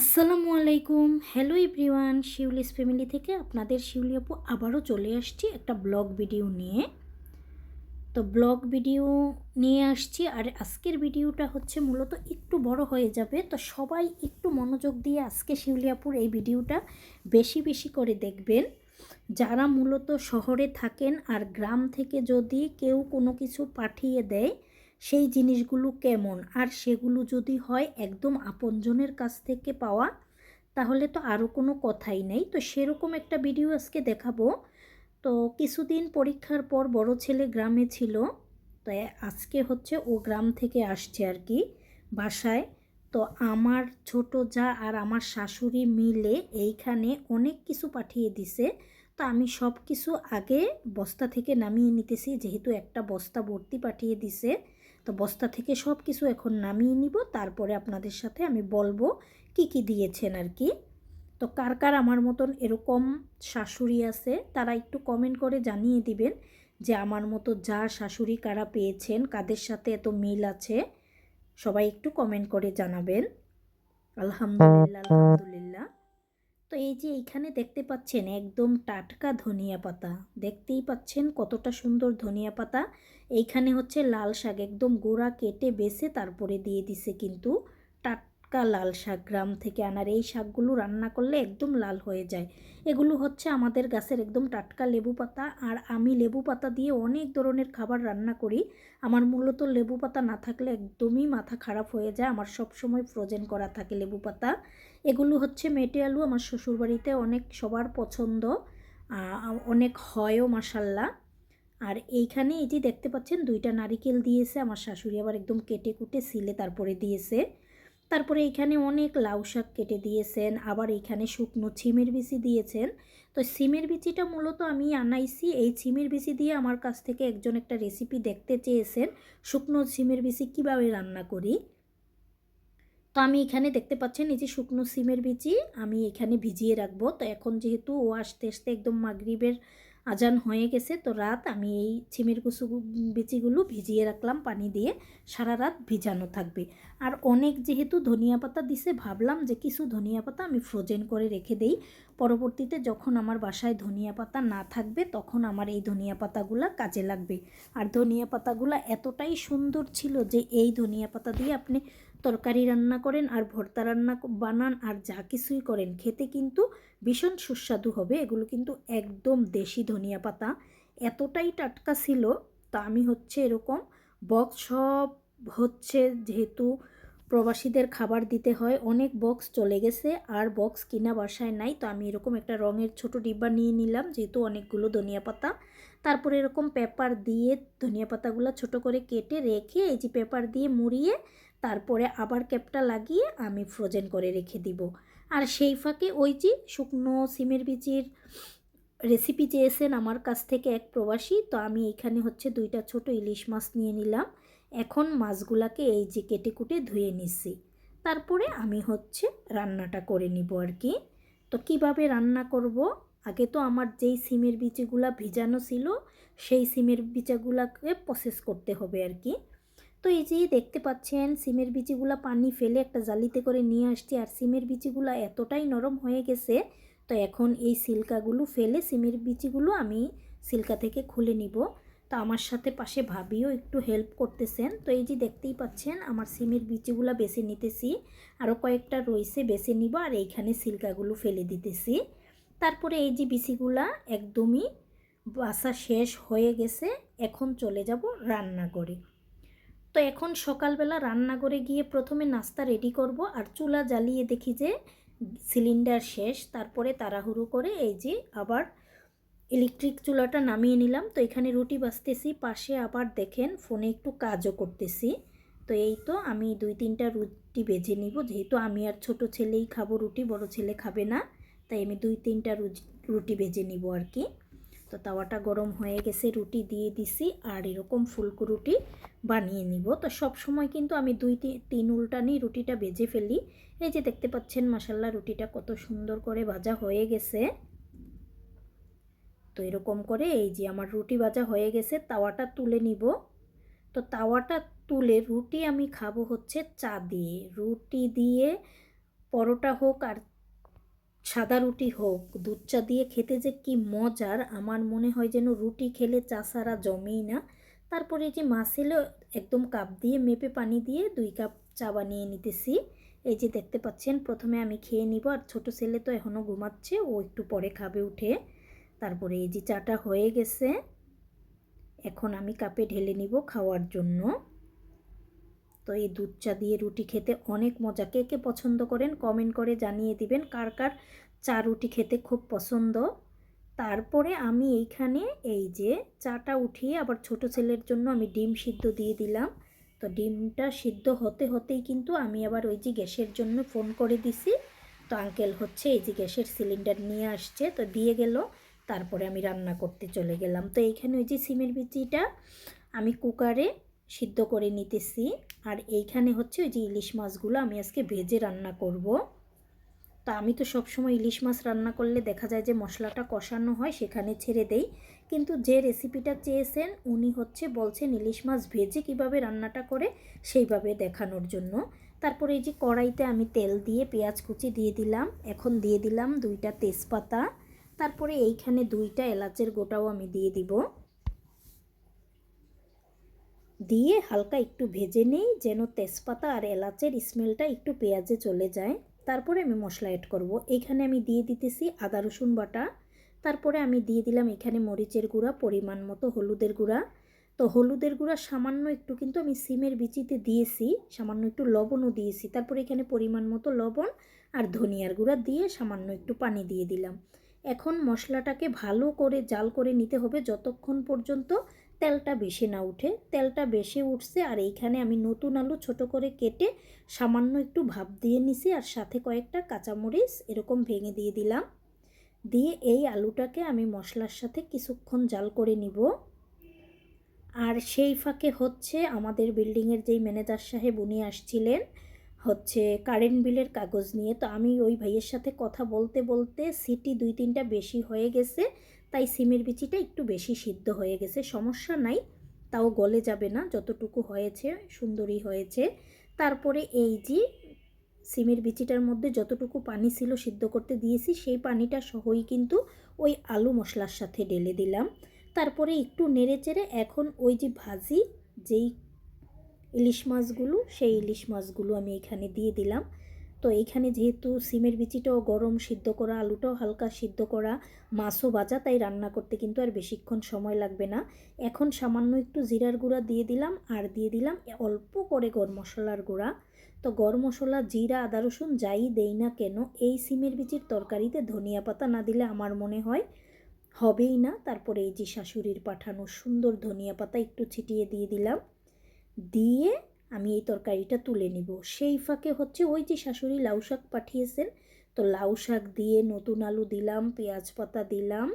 আসসালামু আলাইকুম। Hello everyone Shiuli's family থেকে আপনাদের শিউলি আপু আবারও চলে আসছি একটা ব্লগ ভিডিও নিয়ে। তো ব্লগ ভিডিও নিয়ে আসছি আর আজকের ভিডিওটা হচ্ছে মূলত একটু বড় হয়ে যাবে। তো সবাই একটু মনোযোগ দিয়ে আজকে শিউলি আপুর এই ভিডিওটা বেশি বেশি করে দেখবেন। যারা মূলত শহরে থাকেন আর গ্রাম থেকে যদি কেউ কোনো কিছু পাঠিয়ে দেয় সেই জিনিসগুলো কেমন? আর সেগুলো যদি হয় একদম আপনজনের কাছ থেকে পাওয়া, তাহলে তো আরও কোনো কথাই নেই। তো সেরকম একটা ভিডিও আজকে দেখাবো। তো কিছুদিন পরীক্ষার পর বড় ছেলে গ্রামে ছিল। তো আজকে হচ্ছে ও গ্রাম থেকে আসছে আর কি বাসায়। তো আমার ছোট যা আর আমার শাশুড়ি মিলে এইখানে অনেক কিছু পাঠিয়ে দিছে। তো আমি সব কিছু আগে বস্তা থেকে নামিয়ে নিতেছি, যেহেতু একটা বস্তা ভর্তি পাঠিয়ে দিছে। তো বস্তা থেকে সব কিছু এখন নামিয়ে নিব। তারপরে আপনাদের সাথে আমি বলব কি কি দিয়েছেন আর কি। তো কার কার আমার মতন এরকম শাশুড়ি আছে, তারা একটু কমেন্ট করে জানিয়ে দিবেন যে আমার মতো যা শাশুড়ি কারা পেয়েছেন, কাদের সাথে এত মিল আছে, সবাই একটু কমেন্ট করে জানাবেন। আলহামদুলিল্লাহ আলহামদুলিল্লাহ। তো এই যে এইখানে দেখতে পাচ্ছেন একদম টাটকা ধনিয়া পাতা। দেখতেই পাচ্ছেন কতটা সুন্দর ধনিয়া পাতা। এইখানে হচ্ছে লাল শাক একদম গোড়া কেটে বেছে তারপরে দিয়ে দিছে কিন্তু টাটকা লাল শাক, গ্রাম থেকে আনার এই শাকগুলো রান্না করলে একদম লাল হয়ে যায়। এগুলো হচ্ছে আমাদের গাছের একদম টাটকা লেবু পাতা, আর আমি লেবু পাতা দিয়ে অনেক ধরনের খাবার রান্না করি। আমার মূলত লেবু পাতা না থাকলে একদমই মাথা খারাপ হয়ে যায়, আমার সব সময় ফ্রোজেন করা থাকে লেবু পাতা। এগুলো হচ্ছে মেটে আলু, আমার শ্বশুরবাড়িতে অনেক সবার পছন্দ অনেক হয়ও মাসাল্লাহ আর এইখানে এই যে দেখতে পাচ্ছেন, দুইটা নারিকেল দিয়েছে, আমার শাশুড়ি আবার একদম কেটে কুটে সিলে তারপরে দিয়েছে। তারপরে এখানে অনেক লাউ শাক কেটে দিয়েছেন, আবার এখানে শুকনো ছিমের বিচি দিয়েছেন। তো সিমের বিচিটা মূলত আমি আনাইছি, এই ছিমের বিচি দিয়ে আমার কাছ থেকে একজন একটা রেসিপি দেখতে চেয়েছেন, শুকনো সিমের বিচি কীভাবে রান্না করি। তো আমি এখানে দেখতে পাচ্ছেন এই যে শুকনো সিমের বিচি, আমি এখানে ভিজিয়ে রাখব। তো এখন যেহেতু ও আসতে আসতে একদম মাগরিবের আজান হয়ে গেছে, তো রাত আমি এই ছিমের কুসু বিচিগুলো ভিজিয়ে রাখলাম পানি দিয়ে, সারা রাত ভিজানো থাকবে। আর অনেক যেহেতু ধনিয়া পাতা দিছে, ভাবলাম যে কিছু ধনিয়া পাতা আমি ফ্রোজেন করে রেখে দেই। পরবর্তীতে যখন আমার বাসায় ধনিয়া পাতা না থাকবে, তখন আমার এই ধনিয়া পাতাগুলো কাজে লাগবে। আর ধনিয়া পাতাগুলো এতটাই সুন্দর ছিল যে এই ধনিয়া পাতা দিয়ে আপনি তরকারি রান্না করেন আর ভর্তা রান্না বানান আর যা কিছুই করেন। খেতে কিন্তু ভীষণ সুস্বাদু হবে। এগুলো কিন্তু একদম দেশি ধনিয়া পাতা। এতটাই টাটকা ছিল, তা আমি হচ্ছে এরকম বক্স সব হচ্ছে যেহেতু প্রবাসীদের খাবার দিতে হয়, অনেক বক্স চলে গেছে আর বক্স কিনা বাসায় নাই। তো আমি এরকম একটা রঙের ছোট ডিব্বা নিয়ে নিলাম, যেহেতু অনেকগুলো ধনিয়া পাতা। তারপরে এরকম পেপার দিয়ে ধনিয়া পাতাগুলো ছোট করে কেটে রেখে এই যে পেপার দিয়ে মুড়িয়ে তারপরে আবার ক্যাপটা লাগিয়ে আমি ফ্রোজেন করে রেখে দিব। আর সেই ফাঁকে ওই যে শুকনো সিমের বিচির রেসিপি চেয়েছেন আমার কাছ থেকে এক প্রবাসী, তো আমি এখানে হচ্ছে দুইটা ছোট ইলিশ মাছ নিয়ে নিলাম। এখন মাছগুলাকে এই যে কেটে কুটে ধুয়ে নিচ্ছি তারপরে আমি হচ্ছে রান্নাটা করে নিব আর কি। তো কীভাবে রান্না করব? আগে তো আমার যেই সিমের বিচিগুলা ভিজানো ছিল, সেই সিমের বিচাগুলাকে প্রসেস করতে হবে আর কি। তো এই যে দেখতে পাচ্ছেন, সিমের বিচিগুলো পানি ফেলে একটা জালিতে করে নিয়ে আসছি আর সিমের বিচিগুলো এতটাই নরম হয়ে গেছে, তো এখন এই সিল্কাগুলো ফেলে সিমের বিচিগুলো আমি সিল্কা থেকে খুলে নিব। তো আমার সাথে পাশে ভাবিও একটু হেল্প করতেছেন, তো এই যে দেখতেই পাচ্ছেন আমার সিমের বিচিগুলো বেছে নিতেছি, আরও কয়েকটা রয়েছে বেছে নিব আর এইখানে সিল্কাগুলো ফেলে দিতেছি। তারপরে এই যে বিচিগুলা একদমই বাসা শেষ হয়ে গেছে, এখন চলে যাব রান্না করে। তো এখন সকালবেলা রান্না করে গিয়ে প্রথমে নাস্তা রেডি করব আর চুলা জ্বালিয়ে দেখি যে সিলিন্ডার শেষ। তারপরে তাড়াহুড়ো করে এই যে আবার ইলেকট্রিক চুলাটা নামিয়ে নিলাম। তো এখানে রুটি বাঁচতেছি, পাশে আবার দেখেন ফোনে একটু কাজও করতেছি। তো এই তো আমি দুই তিনটা রুটি বেজে নিব। যেহেতু আমি আর ছোট ছেলেই খাব, রুটি বড় ছেলে খাবে না, তাই আমি দুই তিনটা রুটি বেজে নিব আর কি। তো তাওয়াটা গরম হয়ে গেছে, রুটি দিয়ে দিছি আর এরকম ফুলকো রুটি বানিয়ে নিব। তো সব সময় কিন্তু আমি দুই তিন উল্টা নিয়ে রুটিটা বেজে ফেলি। এই যে দেখতে পাচ্ছেন মাসাল্লা রুটিটা কত সুন্দর করে ভাজা হয়ে গেছে। তো এরকম করে এই যে আমার রুটি ভাজা হয়ে গেছে, তাওয়াটা তুলে নিব। তো তাওয়াটা তুলে রুটি আমি খাব হচ্ছে চা দিয়ে। রুটি দিয়ে পরোটা হোক আর সাদা রুটি হোক, দুধ চা দিয়ে খেতে যে কি মজার, আমার মনে হয় যেন রুটি খেলে চা সারা জমেই না। তারপরে যে মাছ এলে একদম কাপ দিয়ে মেপে পানি দিয়ে দুই কাপ চা বানিয়ে নিতেছি। এই যে দেখতে পাচ্ছেন, প্রথমে আমি খেয়ে নিব, আর ছোট ছেলে তো এখনও ঘুমাচ্ছে, ও একটু পরে খাবে উঠে। তারপরে এই যে চাটা হয়ে গেছে, এখন আমি কাপে ঢেলে নিব খাওয়ার জন্য। তো এই দুধ চা দিয়ে রুটি খেতে অনেক মজা। কে কে পছন্দ করেন কমেন্ট করে জানিয়ে দিবেন কার কার চা রুটি খেতে খুব পছন্দ। তারপরে আমি এইখানে এই যে চাটা উঠিয়ে আবার ছোট ছেলের জন্য আমি ডিম সিদ্ধ দিয়ে দিলাম। তো ডিমটা সিদ্ধ হতে হতেই কিন্তু আমি আবার ওই যে গ্যাসের জন্য ফোন করে দিছি। তো আঙ্কেল হচ্ছে এই যে গ্যাসের সিলিন্ডার নিয়ে আসছে, তো দিয়ে গেল। তারপরে আমি রান্না করতে চলে গেলাম। তো এইখানে ওই যে সিমের বিচিটা আমি কুকারে সিদ্ধ করে নিতেছি। আর এইখানে হচ্ছে ওই যে ইলিশ মাছগুলো আমি আজকে ভেজে রান্না করব। তা আমি তো সবসময় ইলিশ মাছ রান্না করলে দেখা যায় যে মশলাটা কষানো হয় সেখানে ছেড়ে দেই। কিন্তু যে রেসিপিটা চেয়েছেন উনি হচ্ছে বলছেন ইলিশ মাছ ভেজে কীভাবে রান্নাটা করে সেইভাবে দেখানোর জন্য। তারপরে এই যে কড়াইতে আমি তেল দিয়ে পেঁয়াজ কুচি দিয়ে দিলাম। এখন দিয়ে দিলাম দুইটা তেজপাতা। তারপরে এইখানে দুইটা এলাচের গোটাও আমি দিয়ে দিব। দিয়ে হালকা একটু ভেজে নেই, যেন তেজপাতা আর এলাচের স্মেলটা একটু পেঁয়াজে চলে যায়। তারপরে আমি মশলা অ্যাড করব। এইখানে আমি দিয়ে দিতেছি আদা, রসুন বাটা। তারপরে আমি দিয়ে দিলাম এখানে মরিচের গুঁড়া, পরিমাণ মতো হলুদের গুঁড়া। তো হলুদের গুঁড়া সামান্য একটু কিন্তু আমি সিমের বিচিতে দিয়েছি, সামান্য একটু লবণও দিয়েছি। তারপরে এখানে পরিমাণ মতো লবণ আর ধনিয়ার গুঁড়া দিয়ে সামান্য একটু পানি দিয়ে দিলাম। এখন মশলাটাকে ভালো করে জাল করে নিতে হবে যতক্ষণ পর্যন্ত তেলটা বেশি না উঠে, তেলটা বেশি উঠছে আর এইখানে আমি নতুন আলু ছোট করে কেটে সামান্য একটু ভাপ দিয়ে নিছি আর সাথে কয়েকটা কাঁচামরিচ এরকম ভেঙে দিয়ে দিলাম। দিয়ে এই আলুটাকে আমি মশলার সাথে কিছুক্ষণ জাল করে নিব। আর সেই ফাঁকে হচ্ছে আমাদের বিল্ডিংয়ের যেই ম্যানেজার সাহেব উনি আসছিলেন, হচ্ছে কারেন্ট বিলের কাগজ নিয়ে। তো আমি ওই ভাইয়ের সাথে কথা বলতে বলতে সিটি দুই তিনটা বেশি হয়ে গেছে। তাই সিমের বিচিটা একটু বেশি সিদ্ধ হয়ে গেছে। সমস্যা নাই, তাও গলে যাবে না, যতটুকু হয়েছে সুন্দরই হয়েছে। তারপরে এই যে সিমের বিচিটার মধ্যে যতটুকু পানি ছিল সিদ্ধ করতে দিয়েছি, সেই পানিটা সহই কিন্তু ওই আলু মশলার সাথে ঢেলে দিলাম। তারপরে একটু নেড়ে চেড়ে এখন ওই যে ভাজি যেই ইলিশ মাছগুলো, সেই ইলিশ মাছগুলো আমি এখানে দিয়ে দিলাম। তো এইখানে যেহেতু সিমের বিচিটাও গরম, সিদ্ধ করা, আলুটাও হালকা সিদ্ধ করা, মাছও ভাজা, তাই রান্না করতে কিন্তু আর বেশিক্ষণ সময় লাগবে না। এখন সামান্য একটু জিরার গুঁড়া দিয়ে দিলাম, আর দিয়ে দিলাম অল্প করে গরম মশলার গুঁড়া। তো গরম মশলা, জিরা, আদা, রসুন যাই দেই না কেন, এই সিমের বিচির তরকারিতে ধনিয়া পাতা না দিলে আমার মনে হয় হবেই না। তারপরে এই যে শাশুড়ির পাঠানো সুন্দর ধনিয়া পাতা একটু ছিটিয়ে দিয়ে দিলাম। দিয়ে আমি এই তরকারিটা তুলে নিব। সেই ফাঁকে হচ্ছে ওই যে শাশুড়ি লাউ শাক পাঠিয়েছেন, তো লাউ শাক দিয়ে নতুন আলু দিলাম, পেঁয়াজ পাতা দিলাম,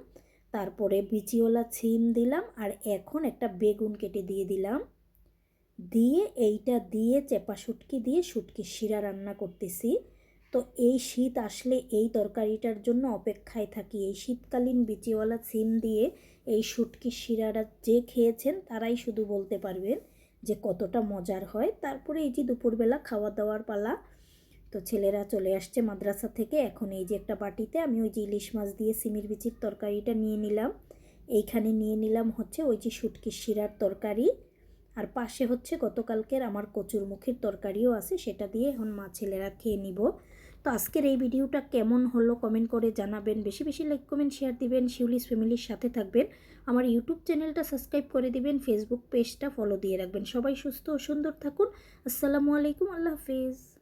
তারপরে বিচিওলা ছিম দিলাম, আর এখন একটা বেগুন কেটে দিয়ে দিলাম। দিয়ে এইটা দিয়ে চেপা শুটকি দিয়ে শুটকির শিরা রান্না করতেছি। তো এই শীত আসলে এই তরকারিটার জন্য অপেক্ষায় থাকি। এই শীতকালীন বিচিওয়ালা সিম দিয়ে এই শুটকির শিরাটা যে খেয়েছেন তারাই শুধু বলতে পারবেন। যে কতটা মজার হয়। তারপরে এই যে দুপুরবেলা খাওয়া দাওয়ার পালা, তো ছেলেরা চলে আসছে মাদ্রাসা থেকে। এখন এই যে একটা বাটিতে আমি ওই যে ইলিশ মাছ দিয়ে সিমির বিচির তরকারিটা নিয়ে নিলাম। এইখানে নিয়ে নিলাম হচ্ছে ওই যে শুটকির শিরার তরকারি। আর পাশে হচ্ছে গতকালকের আমার কচুর মুখের তরকারিও আছে, সেটা দিয়ে এখন মা ছেলেরা খেয়ে নিব। তো আজকের এই ভিডিওটা কেমন হলো কমেন্ট করে জানাবেন। বেশি বেশি লাইক কমেন্ট শেয়ার দিবেন। শিউলিস ফ্যামিলির সাথে থাকবেন। আমার ইউটিউব চ্যানেলটা সাবস্ক্রাইব করে দিবেন। ফেসবুক পেজটা ফলো দিয়ে রাখবেন। সবাই সুস্থ ও সুন্দর থাকুন। আসসালামু আলাইকুম। আল্লাহ হাফিজ।